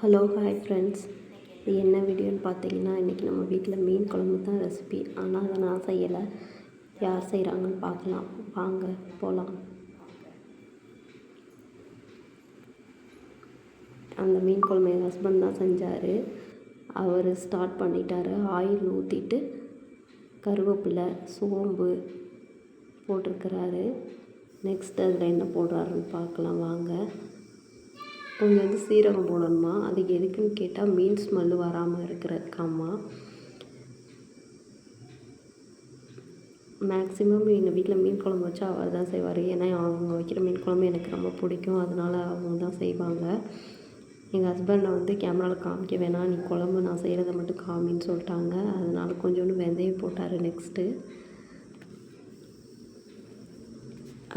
Hello hi friends இது என்ன வீடியோன்னு பார்த்தீங்கன்னா இன்றைக்கி நம்ம வீட்டில் மீன் குழம்பு தான் ரெசிபி ஆனால் அதை நான் செய்யலை. யார் செய்கிறாங்கன்னு பார்க்கலாம். வாங்க போகலாம் அந்த மீன் குழம்பு என் ஹஸ்பண்ட் தான் செஞ்சார். அவர் ஸ்டார்ட் பண்ணிட்டார். ஆயில் ஊற்றிட்டு கருவேப்பிலை சோம்பு போட்டிருக்கிறாரு. நெக்ஸ்ட் அதில் என்ன போடுறாருன்னு பார்க்கலாம். வாங்க. கொஞ்சம் வந்து சீரகம் போடணுமா? அது எதுக்குன்னு கேட்டால் மீன் ஸ்மெல்லு வராமல் இருக்கிறதுக்காம்மா மேக்ஸிமம் எங்கள் வீட்டில் மீன் குழம்பு வச்சா அவர் தான் செய்வார். ஏன்னா அவங்க வைக்கிற மீன் குழம்பு எனக்கு ரொம்ப பிடிக்கும். அதனால் அவங்க தான் செய்வாங்க. எங்கள் ஹஸ்பண்டை வந்து கேமராவில் காமிக்க வேணாம். நீ குழம்பு நான் செய்கிறத மட்டும் காமின்னு சொல்லிட்டாங்க. அதனால் கொஞ்சோண்டு வெந்தயம் போட்டார் நெக்ஸ்ட்டு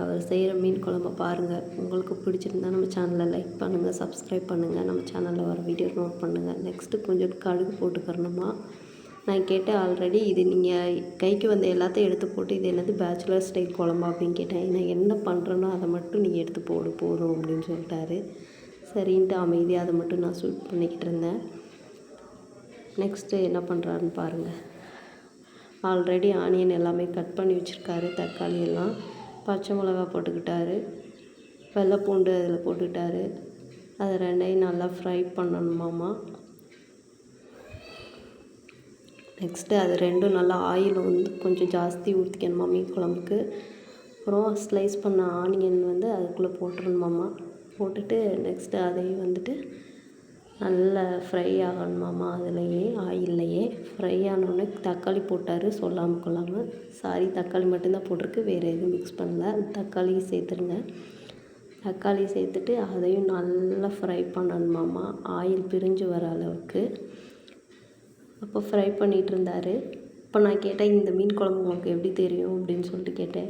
அவர் செய்கிற மீன் குழம்ப பாருங்கள். உங்களுக்கு பிடிச்சிருந்தா நம்ம சேனலை லைக் பண்ணுங்கள் சப்ஸ்கிரைப் பண்ணுங்கள். நம்ம சேனலில் வர வீடியோ நோட் பண்ணுங்கள். நெக்ஸ்ட்டு கொஞ்சம் கடுகு போட்டுக்கிறணுமா? நான் கேட்டேன் ஆல்ரெடி இது நீங்கள் கைக்கு வந்த எல்லாத்தையும் எடுத்து போட்டு இது என்னது பேச்சுலர் ஸ்டைல் குழம்பா அப்படின்னு கேட்டேன். நான் என்ன பண்ணுறேனோ அதை மட்டும் நீங்கள் எடுத்து போடு போதும் அப்படின்னு சொல்லிட்டாரு. சரின்ட்டு அமைதியாக அதை மட்டும் நான் சூட் பண்ணிக்கிட்டு இருந்தேன். நெக்ஸ்ட்டு என்ன பண்ணுறாருன்னு பாருங்கள். ஆல்ரெடி ஆனியன் எல்லாமே கட் பண்ணி வச்சுருக்காரு தக்காளி எல்லாம். பச்சை மிளகா போட்டுக்கிட்டாரு வெள்ளைப்பூண்டு அதில் போட்டுக்கிட்டாரு. அதை ரெண்டையும் நல்லா ஃப்ரை பண்ணணுமாம்மா நெக்ஸ்ட்டு அது ரெண்டும் நல்லா ஆயில் வந்து கொஞ்சம் ஜாஸ்தி ஊற்றிக்கணுமா மீன் குழம்புக்கு. அப்புறம் ஸ்லைஸ் பண்ண ஆனியன் வந்து அதுக்குள்ளே போட்டுடணுமாம்மா போட்டுட்டு நெக்ஸ்ட்டு அதையும் வந்துட்டு நல்லா ஃப்ரை ஆகணுமாம்மா அதுலேயே ஆயில்லையே. ஃப்ரை ஆனோடனே தக்காளி போட்டார் சொல்லாமல் கொள்ளாமல் சாரி தக்காளி மட்டும்தான் போட்டிருக்கு வேறு எதுவும் மிக்ஸ் பண்ணல. தக்காளி சேர்த்துருங்க. தக்காளி சேர்த்துட்டு அதையும் நல்லா ஃப்ரை பண்ணணுமாம்மா ஆயில் பிரிஞ்சு வர அளவுக்கு. அப்போ ஃப்ரை பண்ணிகிட்டு இருந்தார். இப்போ நான் கேட்டேன் இந்த மீன் குழம்பு உங்களுக்கு எப்படி தெரியும் அப்படின்னு சொல்லிட்டு கேட்டேன்.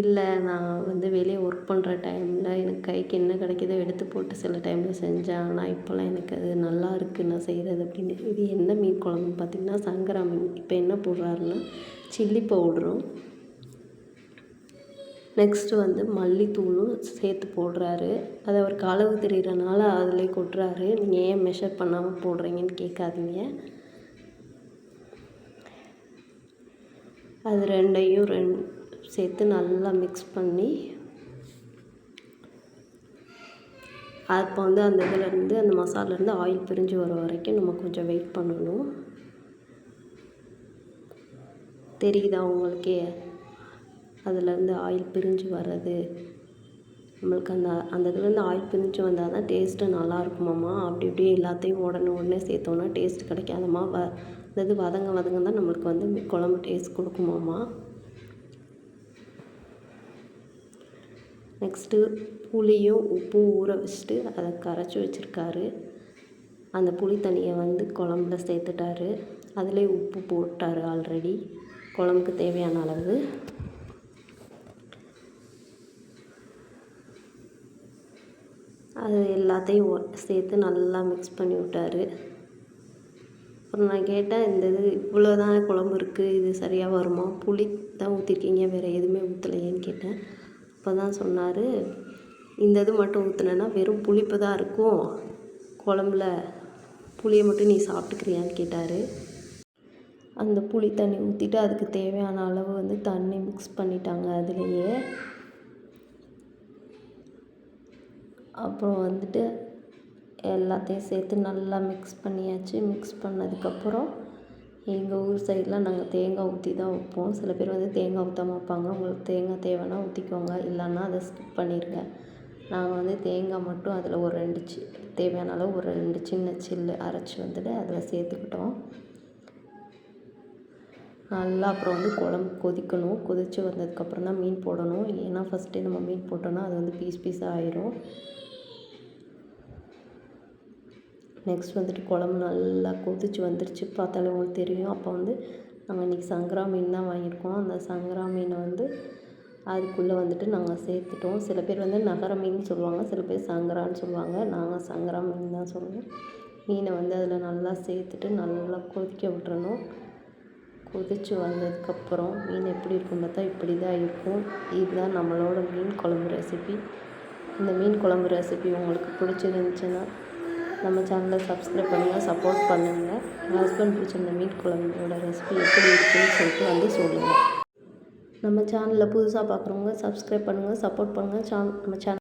இல்லை நான் வந்து வெளியே ஒர்க் பண்ணுற டைமில் எனக்கு கைக்கு என்ன கிடைக்குதோ எடுத்து போட்டு சில டைமில் செஞ்சேன். ஆனால் இப்போல்லாம் எனக்கு அது நல்லா இருக்குது நான் செய்கிறது அப்படின்னு. இது என்ன மீன் குழம்புன்னு பார்த்திங்கன்னா சங்கரா மீன். இப்போ என்ன போடுறாருன்னா சில்லி பவுடரும் நெக்ஸ்ட்டு வந்து மல்லித்தூளும் சேர்த்து போடுறாரு. அதை அவர் களவு தெரிகிறனால அதிலே கொட்டுறாரு. நீங்கள் ஏன் மெஷர் பண்ணாமல் போடுறீங்கன்னு கேட்காதீங்க. அது ரெண்டையும் ரெண்டு சேர்த்து நல்லா மிக்ஸ் பண்ணி அப்போ வந்து அந்த இதுலேருந்து அந்த மசாலேருந்து ஆயில் பிரிஞ்சு வர வரைக்கும் நம்ம கொஞ்சம் வெயிட் பண்ணணும். தெரியுதா உங்களுக்கே? அதுலேருந்து ஆயில் பிரிஞ்சு வர்றது. நம்மளுக்கு அந்த அந்த இதுலேருந்து ஆயில் பிரிஞ்சு வந்தால் தான் டேஸ்ட்டு நல்லா இருக்குமாம்மா? அப்படி இப்படி எல்லாத்தையும் உடனே உடனே சேர்த்தோன்னா டேஸ்ட் கிடைக்காதம்மா. வ இது வதங்க வதங்க தான் நம்மளுக்கு வந்து குழம்பு டேஸ்ட் கொடுக்குமாம்மா? நெக்ஸ்ட்டு புளியும் உப்பும் ஊற வச்சுட்டு அதை கரைச்சி வச்சுருக்காரு. அந்த புளி தண்ணியை வந்து குழம்புல சேர்த்துட்டாரு. அதிலே உப்பு போட்டார் ஆல்ரெடி. குழம்புக்கு தேவையான அளவு. அது எல்லாத்தையும் சேர்த்து நல்லா மிக்ஸ் பண்ணி விட்டார். அப்புறம் நான் கேட்டேன் இந்த இது இவ்வளோ தான் குழம்பு இருக்குது இது சரியாக வருமா? புளி தான் ஊற்றிருக்கீங்க வேறு எதுவுமே ஊற்றலையேன்னு கேட்டேன். அப்போ தான் சொன்னார். இந்த இது மட்டும் ஊற்றுனேன்னா வெறும் புளிப்பு தான் இருக்கும். குழம்புல புளியை மட்டும் நீ சாப்பிட்டுக்கிறியான்னு கேட்டார். அந்த புளி தண்ணி ஊற்றிட்டு அதுக்கு தேவையான அளவு வந்து தண்ணி மிக்ஸ் பண்ணிட்டாங்க அதுலேயே. அப்புறம் வந்துட்டு எல்லாத்தையும் சேர்த்து நல்லா மிக்ஸ் பண்ணியாச்சு. மிக்ஸ் பண்ணதுக்கப்புறம் எங்கள் ஊர் சைடெலாம் நாங்கள் தேங்காய் ஊற்றி தான் வைப்போம். சில பேர் வந்து தேங்காய் ஊற்றாம வைப்பாங்க. உங்களுக்கு தேங்காய் தேவைன்னா ஊற்றிக்கோங்க இல்லைன்னா அதை ஸ்கிப் பண்ணிடுங்க நாங்கள் வந்து தேங்காய் மட்டும் அதில் ஒரு ரெண்டு சி தேவையான அளவு ஒரு ரெண்டு சின்ன சில்லு அரைச்சி வந்துட்டு அதில் சேர்த்துக்கிட்டோம். நல்லா அப்புறம் வந்து குழம்பு கொதிக்கணும். கொதித்து வந்ததுக்கப்புறம் தான் மீன் போடணும். ஏன்னா ஃபஸ்ட்டே நம்ம மீன் போட்டோன்னா அது வந்து பீஸ் பீஸாக ஆயிரும். நெக்ஸ்ட் வந்துட்டு குழம்பு நல்லா கொதிச்சு வந்துருச்சு. பார்த்தாலே உங்களுக்கு தெரியும். அப்போ வந்து நாங்கள் இன்றைக்கி சங்கரா மீன் தான் வாங்கியிருக்கோம். அந்த சங்கரா மீனை வந்து அதுக்குள்ளே வந்துட்டு நாங்கள் சேர்த்துட்டோம். சில பேர் வந்து நகர மீன் சொல்லுவாங்க. சில பேர் சங்கரான்னு சொல்லுவாங்க. நாங்கள் சங்கரா மீன் தான் சொல்லுவோம். மீனை வந்து அதில் நல்லா சேர்த்துட்டு நல்லா கொதிக்க விட்டுறணும். கொதித்து வந்ததுக்கப்புறம் மீன் எப்படி இருக்கும் பார்த்தா இப்படி தான் இருக்கும். இதுதான் நம்மளோட மீன் குழம்பு ரெசிபி இந்த மீன் குழம்பு ரெசிபி உங்களுக்கு பிடிச்சிருந்துச்சின்னா நம்ம சேனலை சப்ஸ்கிரைப் பண்ணுங்கள் சப்போர்ட் பண்ணுங்கள் என் ஹஸ்பண்ட் பிடிச்சிருந்த மீட் குழம்போட ரெசிபி எப்படி இருக்குன்னு சொல்லிட்டு வந்து சொல்லுங்கள் நம்ம சேனலில் புதுசாக பார்க்குறவங்க சப்ஸ்கிரைப் பண்ணுங்கள் சப்போர்ட் பண்ணுங்கள் சான் நம்ம சேனல்